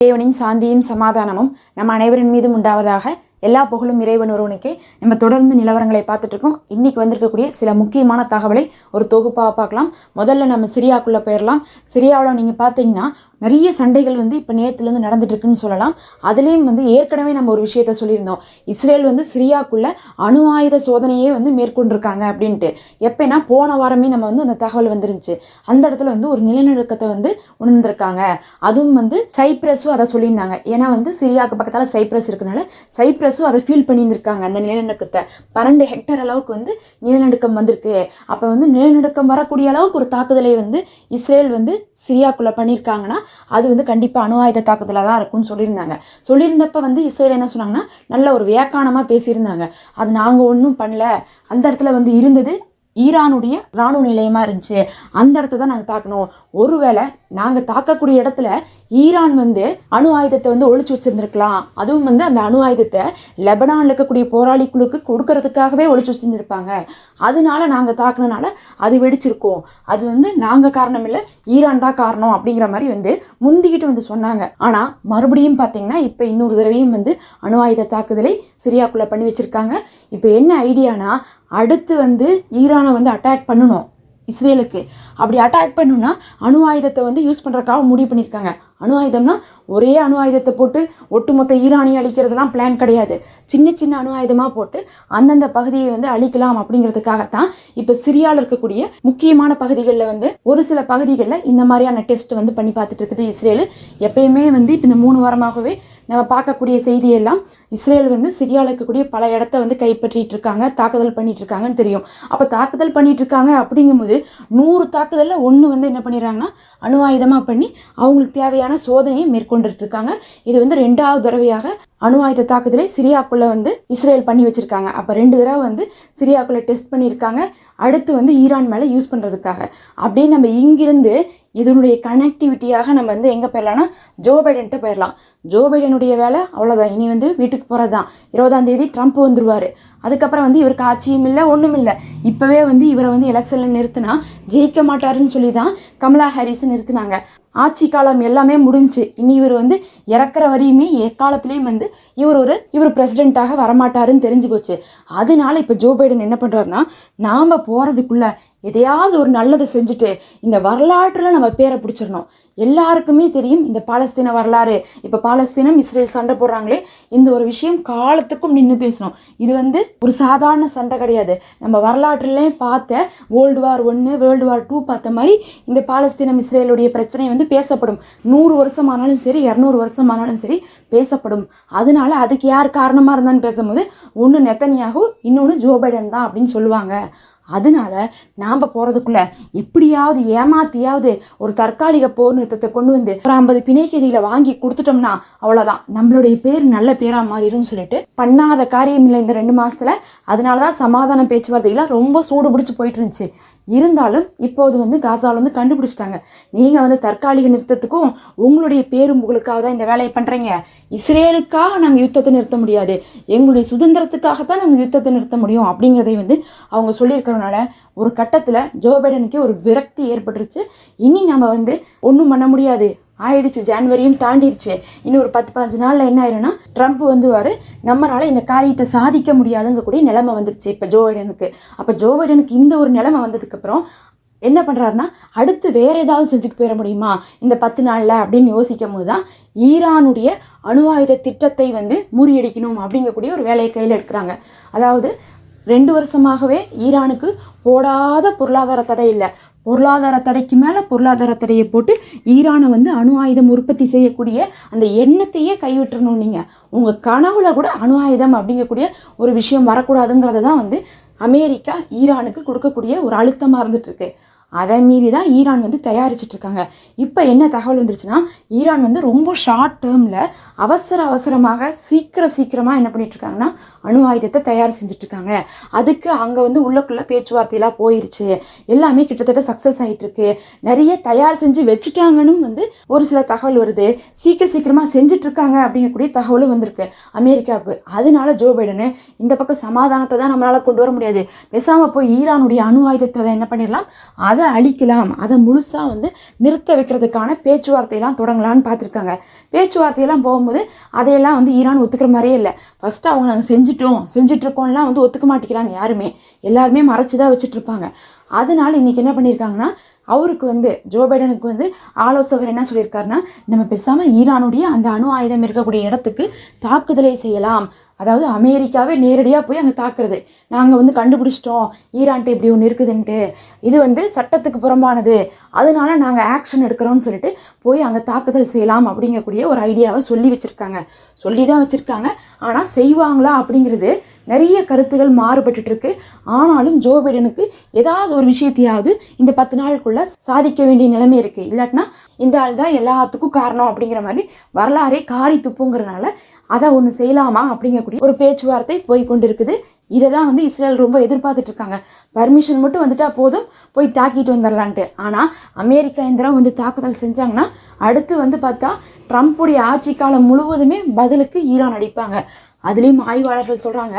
இறைவனின் சாந்தியும் சமாதானமும் நம்ம அனைவரின் மீதும் உண்டாவதாக எல்லா புகழும் இறைவன் ஒருவனுக்கே. நம்ம தொடர்ந்து நிலவரங்களை பார்த்துட்டு இருக்கோம் இன்னைக்கு வந்திருக்கக்கூடிய சில முக்கியமான தகவலை ஒரு தொகுப்பாக பார்க்கலாம். முதல்ல நம்ம சிரியாக்குள்ளே போயிடலாம் சிரியாவில் நீங்கள் பார்த்தீங்கன்னா நிறைய சண்டைகள் வந்து இப்போ நேற்றுலேருந்து நடந்துட்டுருக்குன்னு சொல்லலாம். அதுலேயும் வந்து ஏற்கனவே நம்ம ஒரு விஷயத்த சொல்லியிருந்தோம். இஸ்ரேல் வந்து சிரியாக்குள்ளே அணு ஆயுத சோதனையே வந்து மேற்கொண்டிருக்காங்க அப்படின்ட்டு. எப்போனா போன வாரமே நம்ம வந்து அந்த தகவல் வந்துருந்துச்சு. அந்த இடத்துல வந்து ஒரு நிலநடுக்கத்தை வந்து உணர்ந்திருக்காங்க. அதுவும் வந்து சைப்ரஸும் அதை சொல்லியிருந்தாங்க. ஏன்னா வந்து சிரியாவுக்கு பக்கத்தால் சைப்ரஸ் இருக்கனால சைப்ரஸும் அதை ஃபீல் பண்ணியிருந்திருக்காங்க அந்த நிலநடுக்கத்தை. பன்னெண்டு ஹெக்டர் அளவுக்கு வந்து நிலநடுக்கம் வந்திருக்கு. அப்போ வந்து நிலநடுக்கம் வரக்கூடிய அளவுக்கு ஒரு தாக்குதலை வந்து இஸ்ரேல் வந்து சிரியாக்குள்ளே பண்ணியிருக்காங்கன்னா அது வந்து கண்டிப்பாக அணு ஆயுத தாக்குதலாக தான் இருக்கும்னு சொல்லியிருந்தாங்க. சொல்லியிருந்தப்ப வந்து இஸ்ரேல் என்ன சொன்னாங்கன்னா நல்ல ஒரு வியாக்கானமாக பேசியிருந்தாங்க. அது நாங்கள் ஒன்றும் பண்ணல. அந்த இடத்துல வந்து இருந்தது. ஈரானுடைய ராணுவ நிலையமாக இருந்துச்சு. அந்த இடத்த தான் நாங்கள் தாக்கணும். ஒருவேளை நாங்கள் தாக்கக்கூடிய இடத்துல ஈரான் வந்து அணு ஆயுதத்தை வந்து ஒழிச்சு வச்சுருந்துருக்கலாம். அதுவும் வந்து அந்த அணு ஆயுதத்தை லெபனான்ல இருக்கக்கூடிய போராளி குழுக்கு கொடுக்கறதுக்காகவே ஒழிச்சு வச்சுருந்துருப்பாங்க. அதனால நாங்கள் தாக்குனனால அது வெடிச்சிருக்கோம். அது வந்து நாங்கள் காரணம் இல்லை ஈரான் தான் காரணம் அப்படிங்கிற மாதிரி வந்து முந்திக்கிட்டு வந்து சொன்னாங்க. ஆனால் மறுபடியும் பார்த்தீங்கன்னா இப்போ இன்னொரு தடவையும் வந்து அணு ஆயுத தாக்குதலை சிரியாக்குள்ளே பண்ணி வச்சுருக்காங்க. இப்போ என்ன ஐடியானா அடுத்து வந்து ஈரானை வந்து அட்டாக் பண்ணணும் இஸ்ரேலுக்கு. அப்படி அட்டாக் பண்ணுன்னா அணு ஆயுதத்தை வந்து யூஸ் பண்ணுறக்காக முடிவு பண்ணியிருக்காங்க. அணு ஆயுதம்னா ஒரே அணு ஆயுதத்தை போட்டு ஒட்டுமொத்த ஈரானியை அழிக்கிறதுலாம் பிளான் கிடையாது. சின்ன சின்ன அணு ஆயுதமாக போட்டு அந்தந்த பகுதியை வந்து அழிக்கலாம் அப்படிங்கிறதுக்காகத்தான் இப்போ சிரியாவில் இருக்கக்கூடிய முக்கியமான பகுதிகளில் வந்து ஒரு சில பகுதிகளில் இந்த மாதிரியான டெஸ்ட் வந்து பண்ணி பார்த்துட்டு இருக்குது இஸ்ரேல். எப்பயுமே வந்து இப்போ இந்த மூணு வாரமாகவே நம்ம பார்க்கக்கூடிய செய்தியெல்லாம் இஸ்ரேல் வந்து சிரியாவில் இருக்கக்கூடிய பல இடத்த வந்து கைப்பற்றிட்டு இருக்காங்க தாக்குதல் பண்ணிட்டு இருக்காங்கன்னு தெரியும். அப்போ தாக்குதல் பண்ணிட்டு இருக்காங்க அப்படிங்கும்போது நூறு தாக்குதலில் ஒன்று வந்து என்ன பண்ணிடுறாங்கன்னா அணு ஆயுதமாக பண்ணி அவங்களுக்கு தேவையான சோதனையை மேற்கொண்டுட்டு இருக்காங்க இது வந்து ரெண்டாவது தடவையாக அணு ஆயுத தாக்குதலை சிரியாக்குள்ளே வந்து இஸ்ரேல் பண்ணி வச்சுருக்காங்க. அப்போ ரெண்டு தடவை வந்து சிரியாக்குள்ளே டெஸ்ட் பண்ணியிருக்காங்க. அடுத்து வந்து ஈரான் மேலே யூஸ் பண்ணுறதுக்காக அப்படியே நம்ம இங்கிருந்து இதனுடைய கனெக்டிவிட்டியாக நம்ம வந்து எங்கே போயிடலாம்னா ஜோ பைடன்ட்ட போயிடலாம். ஜோ பைடனுடைய வேலை அவ்வளோதான் இனி வந்து வீட்டுக்கு போகிறது தான் இருபதாம் தேதி ட்ரம்ப் வந்துருவார். அதுக்கப்புறம் வந்து இவருக்கு ஆட்சியும் இல்லை ஒன்றும் இல்லை. இப்போவே வந்து இவரை வந்து எலெக்ஷனில் நிறுத்தினா ஜெயிக்க மாட்டாருன்னு சொல்லி தான் கமலா ஹாரிஸ் நிறுத்தினாங்க. ஆட்சி காலம் எல்லாமே முடிஞ்சு இனி இவர் வந்து இறக்குற வரையுமே எக்காலத்துலேயும் வந்து இவர் ஒரு இவர் பிரசிடெண்ட்டாக வரமாட்டாருன்னு தெரிஞ்சு போச்சு. அதனால இப்போ ஜோ பைடன் என்ன பண்ணுறாருன்னா நாம் போகிறதுக்குள்ளே எதையாவது ஒரு நல்லதை செஞ்சுட்டு இந்த வரலாற்றில் நம்ம பேரை பிடிச்சிடணும். எல்லாருக்குமே தெரியும் இந்த பாலஸ்தீன வரலாறு. இப்போ பாலஸ்தீனம் இஸ்ரேல் சண்டை போடுறாங்களே இந்த ஒரு விஷயம் காலத்துக்கும் நின்று பேசணும். இது வந்து ஒரு சாதாரண சண்டை கிடையாது. நம்ம வரலாற்றுலேயும் பார்த்த வேர்ல்டு வார் ஒன்று வேர்ல்டு வார் டூ பார்த்த மாதிரி இந்த பாலஸ்தீனம் இஸ்ரேலுடைய பிரச்சனை வந்து பேசப்படும். நூறு வருஷம் ஆனாலும் சரி இரநூறு வருஷம் ஆனாலும் சரி பேசப்படும். அதனால அதுக்கு யார் காரணமாக இருந்தான்னு பேசும்போது ஒன்று நெத்தனியாகும் இன்னொன்று ஜோ பைடன் தான் அப்படின்னு சொல்லுவாங்க. அதனால நாம் போகிறதுக்குள்ளே எப்படியாவது ஏமாத்தியாவது ஒரு தற்காலிக போர் நிறுத்தத்தை கொண்டு வந்து ஒரு ஐம்பது பிணைக்கதிகளை வாங்கி கொடுத்துட்டோம்னா அவ்வளோதான் நம்மளுடைய பேர் நல்ல பேராக மாறிடும்னு சொல்லிட்டு பண்ணாத காரியம் இல்லை இந்த ரெண்டு மாதத்தில் அதனால தான் சமாதான பேச்சுவார்த்தைகள்லாம் ரொம்ப சூடு பிடிச்சி போயிட்டு இருந்துச்சு. இருந்தாலும் இப்போது வந்து காசாவில் வந்து கண்டுபிடிச்சிட்டாங்க. நீங்கள் வந்து தற்காலிக நிறுத்தத்துக்கும் உங்களுடைய பேரும் புகழுக்காக தான் இந்த வேலையை பண்ணுறீங்க இஸ்ரேலுக்காக நாங்கள் யுத்தத்தை நிறுத்த முடியாது. எங்களுடைய சுதந்திரத்துக்காகத்தான் நாங்கள் யுத்தத்தை நிறுத்த முடியும் அப்படிங்கிறதை வந்து அவங்க சொல்லியிருக்கிறதுனால ஒரு கட்டத்தில் ஜோ பைடனுக்கே ஒரு விரக்தி ஏற்பட்டுருச்சு. இனி நம்ம வந்து ஒன்றும் பண்ண முடியாது. ஆயிடுச்சு ஜான்வரியும் தாண்டிடுச்சு இன்னும் ஒரு பத்து பதினஞ்சு நாளில் என்ன ஆயிரும்னா ட்ரம்ப் வந்துவார் நம்மளால இந்த காரியத்தை சாதிக்க முடியாதுங்கக்கூடிய நிலைமை வந்துருச்சு இப்போ ஜோ பைடனுக்கு அப்போ ஜோ பைடனுக்கு இந்த ஒரு நிலைமை வந்ததுக்கப்புறம் என்ன பண்ணுறாருன்னா அடுத்து வேற ஏதாவது செஞ்சுட்டு போயிட முடியுமா? இந்த பத்து நாளில் அப்படின்னு யோசிக்கும் போது தான் ஈரானுடைய அணு ஆயுத திட்டத்தை வந்து முறியடிக்கணும் அப்படிங்கக்கூடிய ஒரு வேலையை கையில் எடுக்கிறாங்க. அதாவது ரெண்டு வருஷமாகவே ஈரானுக்கு போடாத பொருளாதார தடை இல்லை. பொருளாதார தடைக்கு மேலே பொருளாதார தடையை போட்டு ஈரானை வந்து அணு ஆயுதம் உற்பத்தி செய்யக்கூடிய அந்த எண்ணத்தையே கைவிட்டுறணும் நீங்கள் உங்கள் கனவுல கூட அணு ஆயுதம் அப்படிங்கக்கூடிய ஒரு விஷயம் வரக்கூடாதுங்கிறத தான் வந்து அமெரிக்கா ஈரானுக்கு கொடுக்கக்கூடிய ஒரு அழுத்தமாக இருந்துட்டு அதை மீறி தான் ஈரான் வந்து தயாரிச்சிட்டு இருக்காங்க. இப்போ என்ன தகவல் வந்துருச்சுன்னா ஈரான் வந்து ரொம்ப ஷார்ட் டேர்மில் அவசர அவசரமாக சீக்கிரம் சீக்கிரமாக என்ன பண்ணிட்டு இருக்காங்கன்னா அணு ஆயுதத்தை தயார் செஞ்சுட்ருக்காங்க. அதுக்கு அங்கே வந்து உள்ளக்குள்ளே பேச்சுவார்த்தையெல்லாம் போயிருச்சு. எல்லாமே கிட்டத்தட்ட சக்ஸஸ் ஆகிட்டு இருக்கு நிறைய தயார் செஞ்சு வச்சுட்டாங்கன்னு வந்து ஒரு சில தகவல் வருது. சீக்கிரம் சீக்கிரமாக செஞ்சிட்ருக்காங்க அப்படிங்கக்கூடிய தகவலும் வந்திருக்கு அமெரிக்காவுக்கு. அதனால ஜோ பைடனு இந்த பக்கம் சமாதானத்தை தான் நம்மளால் கொண்டு வர முடியாது. பேசாமல் போய் ஈரானுடைய அணு ஆயுதத்தை என்ன பண்ணிடலாம்? அதை அழிக்கலாம். அதை முழுசாக வந்து நிறுத்த வைக்கிறதுக்கான பேச்சுவார்த்தையெல்லாம் தொடங்கலான்னு பார்த்துருக்காங்க. பேச்சுவார்த்தையெல்லாம் போகும்போது அதையெல்லாம் வந்து ஈரான் ஒத்துக்கிற மாதிரியே இல்லை. ஃபஸ்ட்டு அவங்க நாங்கள் செஞ்சு செஞ்சுட்டோம் செஞ்சுட்டு இருக்கோம்லாம் வந்து ஒத்துக்க மாட்டேங்கிறாங்க யாருமே. எல்லாருமே மறைச்சு தான் வச்சுட்டு இருப்பாங்க அதனால இன்னைக்கு என்ன பண்ணியிருக்காங்கன்னா அவருக்கு வந்து ஜோ பைடனுக்கு வந்து ஆலோசகர் என்ன சொல்லியிருக்காருன்னா நம்ம பேசாமல் ஈரானுடைய அந்த அணு ஆயுதம் இருக்கக்கூடிய இடத்துக்கு தாக்குதலை செய்யலாம். அதாவது அமெரிக்காவே நேரடியாக போய் அங்கே தாக்குறது. நாங்கள் வந்து கண்டுபிடிச்சிட்டோம். ஈரான்ட்டு இப்படி ஒன்று இருக்குதுன்ட்டு. இது வந்து சட்டத்துக்கு புறம்பானது. அதனால நாங்கள் ஆக்ஷன் எடுக்கிறோம்னு சொல்லிட்டு போய் அங்கே தாக்குதல் செய்யலாம் அப்படிங்கக்கூடிய ஒரு ஐடியாவை சொல்லி வச்சுருக்காங்க. சொல்லி தான் வச்சுருக்காங்க. ஆனால் செய்வாங்களா அப்படிங்கிறது நிறைய கருத்துகள் மாறுபட்டுட்டு இருக்கு ஆனாலும் ஜோ பைடனுக்கு ஏதாவது ஒரு விஷயத்தையாவது இந்த பத்து நாளுக்குள்ளே சாதிக்க வேண்டிய நிலைமை இருக்குது இல்லாட்டினா இந்த ஆள் தான் எல்லாத்துக்கும் காரணம் அப்படிங்கிற மாதிரி வரலாறே காரி துப்புங்கிறனால அதை ஒன்று செய்யலாமா அப்படிங்கக்கூடிய ஒரு பேச்சுவார்த்தை போய் கொண்டு இருக்குது இதை தான் வந்து இஸ்ரேல் ரொம்ப எதிர்பார்த்துட்டு இருக்காங்க. பர்மிஷன் மட்டும் வந்துட்டா போதும் போய் தாக்கிட்டு வந்துடலான்ட்டு ஆனால் அமெரிக்கா இந்திரம் வந்து தாக்குதல் செஞ்சாங்கன்னா அடுத்து வந்து பார்த்தா ட்ரம்ப்புடைய ஆட்சி காலம் முழுவதுமே பதிலுக்கு ஈரான் அடிப்பாங்க. அதுலேயும் ஆய்வாளர்கள் சொல்கிறாங்க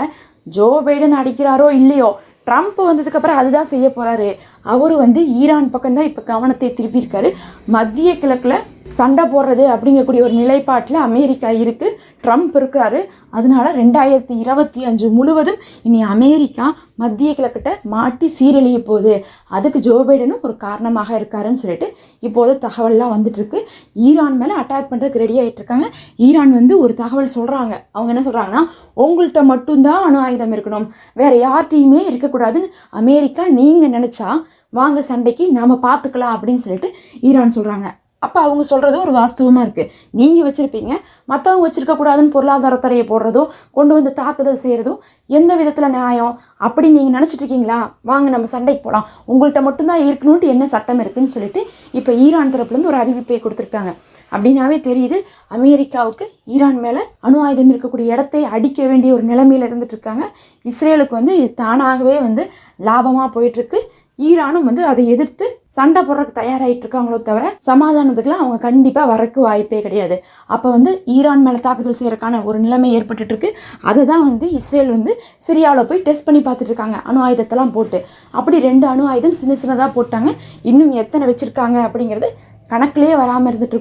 ஜோ பைடன் அடிக்கிறாரோ இல்லையோ ட்ரம்ப் வந்ததுக்கப்புறம் அதுதான் செய்ய போகிறாரு அவர் வந்து ஈரான் பக்கம்தான் இப்போ கவனத்தை திருப்பியிருக்காரு. மத்திய கிழக்கில் சண்டை போடுறது அப்படிங்கக்கூடிய ஒரு நிலைப்பாட்டில் அமெரிக்கா இருக்குது ட்ரம்ப் இருக்கிறாரு. அதனால ரெண்டாயிரத்தி இருபத்தி அஞ்சு முழுவதும் இனி அமெரிக்கா மத்திய கிழக்கிட்ட மாட்டி சீரழிய போகுது. அதுக்கு ஜோ பைடனும் ஒரு காரணமாக இருக்காருன்னு சொல்லிட்டு இப்போது தகவல்லாம் வந்துட்டுருக்கு. ஈரான் மேலே அட்டாக் பண்ணுறதுக்கு ரெடி ஆகிட்டு இருக்காங்க. ஈரான் வந்து ஒரு தகவல் சொல்கிறாங்க அவங்க என்ன சொல்கிறாங்கன்னா உங்கள்கிட்ட மட்டும்தான் அணு ஆயுதம் இருக்கணும். வேறு யார்கிட்டையுமே இருக்கக்கூடாதுன்னு அமெரிக்கா நீங்கள் நினச்சா வாங்க சண்டைக்கு நாம் பார்த்துக்கலாம் அப்படின்னு சொல்லிட்டு ஈரான் சொல்கிறாங்க அப்போ அவங்க சொல்கிறதும் ஒரு வாஸ்தவமாக இருக்குது நீங்கள் வச்சுருப்பீங்க மற்றவங்க வச்சுருக்கக்கூடாதுன்னு பொருளாதார தடையை போடுறதோ கொண்டு வந்து தாக்குதல் செய்கிறதும் எந்த விதத்தில் நியாயம்? அப்படி நீங்கள் நினச்சிட்டு இருக்கீங்களா? வாங்க நம்ம சண்டைக்கு போகலாம் உங்கள்கிட்ட மட்டும்தான் இருக்கணும்ட்டு என்ன சட்டம் இருக்குதுன்னு சொல்லிட்டு இப்போ ஈரான் தரப்புலேருந்து ஒரு அறிவிப்பை கொடுத்துருக்காங்க. அப்படின்னாவே தெரியுது அமெரிக்காவுக்கு ஈரான் மேலே அணு ஆயுதம் இருக்கக்கூடிய இடத்தை அடிக்க வேண்டிய ஒரு நிலைமையில் இருந்துட்டு இருக்காங்க. இஸ்ரேலுக்கு வந்து இது தானாகவே வந்து லாபமாக போயிட்டுருக்கு ஈரானும் வந்து அதை எதிர்த்து சண்டை போடுறதுக்கு தயாராகிட்டு இருக்காங்களோ தவிர சமாதானத்துக்குலாம் அவங்க கண்டிப்பாக வரக்கு வாய்ப்பே கிடையாது. அப்போ வந்து ஈரான் மேலே தாக்குதல் செய்யறதுக்கான ஒரு நிலைமை ஏற்பட்டுட்டு இருக்கு. அதை தான் வந்து இஸ்ரேல் வந்து சிரியாவில் போய் டெஸ்ட் பண்ணி பார்த்துட்டு இருக்காங்க. அணு ஆயுதத்தெல்லாம் போட்டு. அப்படி ரெண்டு அணு ஆயுதம் சின்ன சின்னதாக போட்டாங்க. இன்னும் எத்தனை வச்சுருக்காங்க அப்படிங்கிறது கணக்குலேயே வராமல் இருந்துட்டு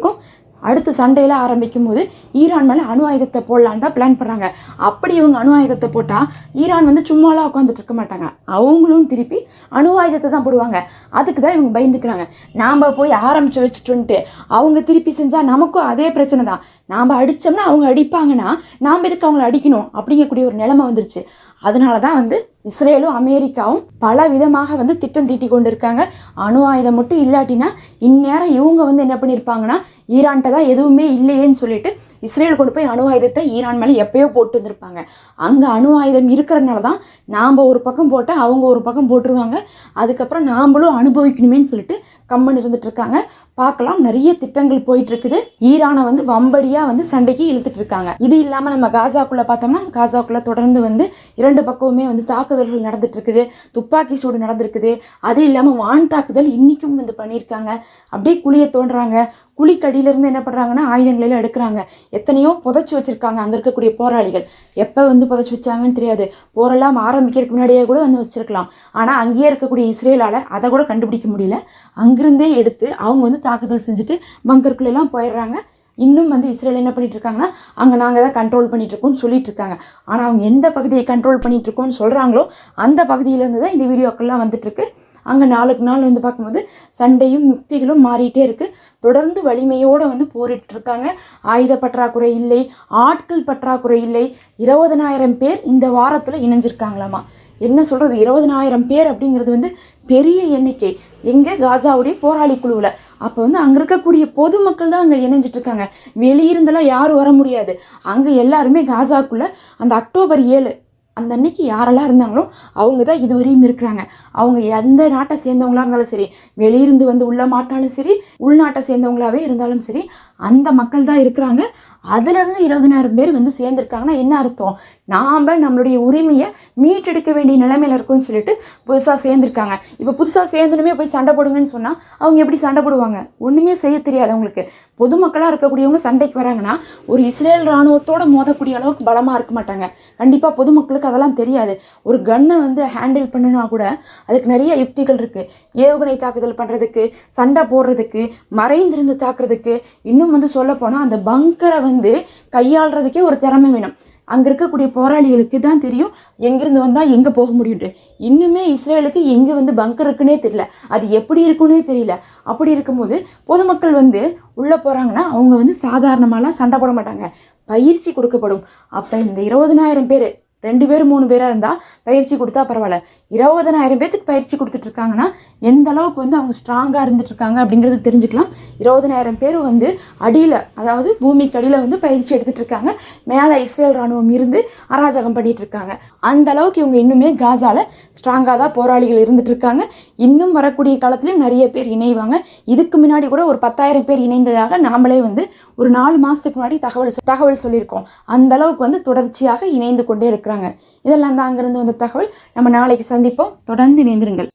அடுத்து சண்டையில் ஆரம்பிக்கும் போது ஈரான் மேலே அணு ஆயுதத்தை போடலான் தான் பிளான் பண்ணுறாங்க அப்படி இவங்க அணு ஆயுதத்தை போட்டால் ஈரான் வந்து சும்மாலாம் உட்காந்துட்டு இருக்க மாட்டாங்க. அவங்களும் திருப்பி அணு ஆயுதத்தை தான் போடுவாங்க. அதுக்கு தான் இவங்க பயந்துக்கிறாங்க. நாம் போய் ஆரம்பித்து வச்சுட்டு வந்துட்டு அவங்க திருப்பி செஞ்சால் நமக்கும் அதே பிரச்சனை தான் நாம் அடித்தோம்னா அவங்க அடிப்பாங்கன்னா நாம் எதுக்கு அவங்கள அடிக்கணும் அப்படிங்கக்கூடிய ஒரு நிலைமை வந்துருச்சு. அதனால தான் வந்து இஸ்ரேலும் அமெரிக்காவும் பல விதமாக வந்து திட்டம் தீட்டி கொண்டு இருக்காங்க அணு ஆயுதம் மட்டும் இல்லாட்டினா இந்நேரம் இவங்க வந்து என்ன பண்ணியிருப்பாங்கன்னா ஈரான்கிட்ட தான் எதுவுமே இல்லையேன்னு சொல்லிட்டு இஸ்ரேல் கொண்டு போய் அணு ஆயுதத்தை ஈரான் மேலே எப்பயோ போட்டு வந்திருப்பாங்க. அங்கே அணு ஆயுதம் இருக்கிறனால தான் நாம் ஒரு பக்கம் போட்டால் அவங்க ஒரு பக்கம் போட்டுருவாங்க. அதுக்கப்புறம் நாம்ளும் அனுபவிக்கணுமேன்னு சொல்லிட்டு கம்மன் இருந்துட்டு இருக்காங்க. பார்க்கலாம். நிறைய திட்டங்கள் போயிட்டு இருக்குது ஈரானை வந்து வம்படியாக வந்து சண்டைக்கு இழுத்துட்டு இருக்காங்க இது இல்லாமல் நம்ம காசாக்குள்ள பார்த்தோம்னா காசாக்குள்ள தொடர்ந்து வந்து இரண்டு பக்கமுமே வந்து தாக்குதல்கள் நடந்துட்டு இருக்குது துப்பாக்கி சூடு நடந்திருக்குது. அது இல்லாமல் வான் தாக்குதல் இன்னைக்கும் வந்து பண்ணியிருக்காங்க. அப்படியே குளிய தோன்றாங்க குழிக்கடியிலிருந்து என்ன பண்ணுறாங்கன்னா ஆயுதங்களெல்லாம் எடுக்கிறாங்க. எத்தனையோ புதைச்சி வச்சுருக்காங்க அங்கே இருக்கக்கூடிய போராளிகள். எப்போ வந்து புதைச்சி வச்சாங்கன்னு தெரியாது. போரெல்லாம் ஆரம்பிக்கிறதுக்கு முன்னாடியே கூட வந்து வச்சுருக்கலாம். ஆனால் அங்கேயே இருக்கக்கூடிய இஸ்ரேலால் அதை கூட கண்டுபிடிக்க முடியல. அங்கிருந்தே எடுத்து அவங்க வந்து தாக்குதல் செஞ்சுட்டு பங்கருக்குள்ளெல்லாம் போயிடுறாங்க. இன்னும் வந்து இஸ்ரேல் என்ன பண்ணிட்டு இருக்காங்கன்னா அங்கே நாங்கள் தான் கண்ட்ரோல் பண்ணிட்டு இருக்கோம்னு சொல்லிட்டு இருக்காங்க. ஆனால் அவங்க எந்த பகுதியை கண்ட்ரோல் பண்ணிட்டு இருக்கோம்னு சொல்கிறாங்களோ அந்த பகுதியிலேருந்து தான் இந்த வீடியோக்கள்லாம் வந்துட்டு இருக்கு. அங்கே நாளுக்கு நாள் வந்து பார்க்கும்போது சண்டையும் யுக்திகளும் மாறிட்டே இருக்குது தொடர்ந்து வலிமையோடு வந்து போரிட்டுருக்காங்க. ஆயுத பற்றாக்குறை இல்லை ஆட்கள் பற்றாக்குறை இல்லை. இருபதனாயிரம் பேர் இந்த வாரத்தில் இணைஞ்சிருக்காங்களாமா? என்ன சொல்கிறது இருபதனாயிரம் பேர் அப்படிங்கிறது வந்து பெரிய எண்ணிக்கை. எங்கே? காசாவுடைய போராளி குழுவில். அப்போ வந்து அங்கே இருக்கக்கூடிய பொதுமக்கள் தான் அங்கே இணைஞ்சிட்ருக்காங்க. வெளியிருந்தெல்லாம் யாரும் வர முடியாது. அங்கே எல்லாருமே காசாக்குள்ளே. அந்த அக்டோபர் ஏழு அந்த அன்னைக்கு யாரெல்லாம் இருந்தாங்களோ அவங்க தான் இதுவரையும் இருக்கிறாங்க. அவங்க எந்த நாட்டை சேர்ந்தவங்களா இருந்தாலும் சரி வெளியிருந்து வந்து உள்ள மாட்டாலும் சரி உள்நாட்டை சேர்ந்தவங்களாவே இருந்தாலும் சரி அந்த மக்கள் தான் இருக்கிறாங்க அதுலேருந்து இருபதனாயிரம் பேர் வந்து சேர்ந்துருக்காங்கன்னா என்ன அர்த்தம்? நாம் நம்மளுடைய உரிமையை மீட்டெடுக்க வேண்டிய நிலைமையில் இருக்கும்னு சொல்லிட்டு புதுசாக சேர்ந்துருக்காங்க. இப்போ புதுசாக சேர்ந்துனுமே போய் சண்டை போடுங்கன்னு சொன்னால் அவங்க எப்படி சண்டை போடுவாங்க? ஒன்றுமே செய்ய தெரியாது அவங்களுக்கு. பொதுமக்களாக இருக்கக்கூடியவங்க சண்டைக்கு வராங்கன்னா ஒரு இஸ்ரேல் இராணுவத்தோடு மோதக்கூடிய அளவுக்கு பலமாக இருக்க மாட்டாங்க. கண்டிப்பாக பொதுமக்களுக்கு அதெல்லாம் தெரியாது. ஒரு கன்னை வந்து ஹேண்டில் பண்ணுனா கூட அதுக்கு நிறைய யுக்திகள் இருக்குது ஏவுகணை தாக்குதல் பண்ணுறதுக்கு சண்டை போடுறதுக்கு மறைந்திருந்து தாக்குறதுக்கு இன்னும் வந்து சொல்லப்போனால் அந்த பங்கரை வந்து கையாளுறதுக்கே ஒரு திறமை வேணும். அங்கே இருக்கக்கூடிய போராளிகளுக்கு தான் தெரியும் எங்கேருந்து வந்தால் எங்கே போக முடியும்ட்டு இன்னுமே இஸ்ரேலுக்கு எங்கே வந்து பங்கர் இருக்குன்னே தெரியல. அது எப்படி இருக்குன்னே தெரியல. அப்படி இருக்கும்போது பொதுமக்கள் வந்து உள்ளே போகிறாங்கன்னா அவங்க வந்து சாதாரணமாலாம் சண்டை போட மாட்டாங்க. பயிற்சி கொடுக்கப்படும். அப்போ இந்த இருபதனாயிரம் பேர் ரெண்டு பேர் மூணு பேராக இருந்தால் பயிற்சி கொடுத்தா பரவாயில்ல. இருபதனாயிரம் பேத்துக்கு பயிற்சி கொடுத்துட்ருக்காங்கன்னா எந்த அளவுக்கு வந்து அவங்க ஸ்ட்ராங்காக இருந்துட்டுருக்காங்க அப்படிங்கிறது தெரிஞ்சுக்கலாம். இருபதனாயிரம் பேர் வந்து அடியில் அதாவது பூமிக்கு அடியில் வந்து பயிற்சி எடுத்துகிட்ருக்காங்க மேலே இஸ்ரேல் ராணுவம் இருந்து அராஜகம் பண்ணிகிட்ருக்காங்க இருக்காங்க. அந்த அளவுக்கு இவங்க இன்னுமே காசாவில் ஸ்ட்ராங்காக தான் போராளிகள் இருந்துகிட்ருக்காங்க இன்னும் வரக்கூடிய காலத்துலையும் நிறைய பேர் இணைவாங்க. இதுக்கு முன்னாடி கூட ஒரு பத்தாயிரம் பேர் இணைந்ததாக நாமளே வந்து ஒரு நாலு மாதத்துக்கு முன்னாடி தகவல் தகவல் சொல்லியிருக்கோம். அந்த அளவுக்கு வந்து தொடர்ச்சியாக இணைந்து கொண்டே இருக்கிறாங்க. இதெல்லாம் தான் அங்கிருந்து வந்த தகவல். நம்ம நாளைக்கு சந்திப்போம். தொடர்ந்து இணைந்திருங்கள்.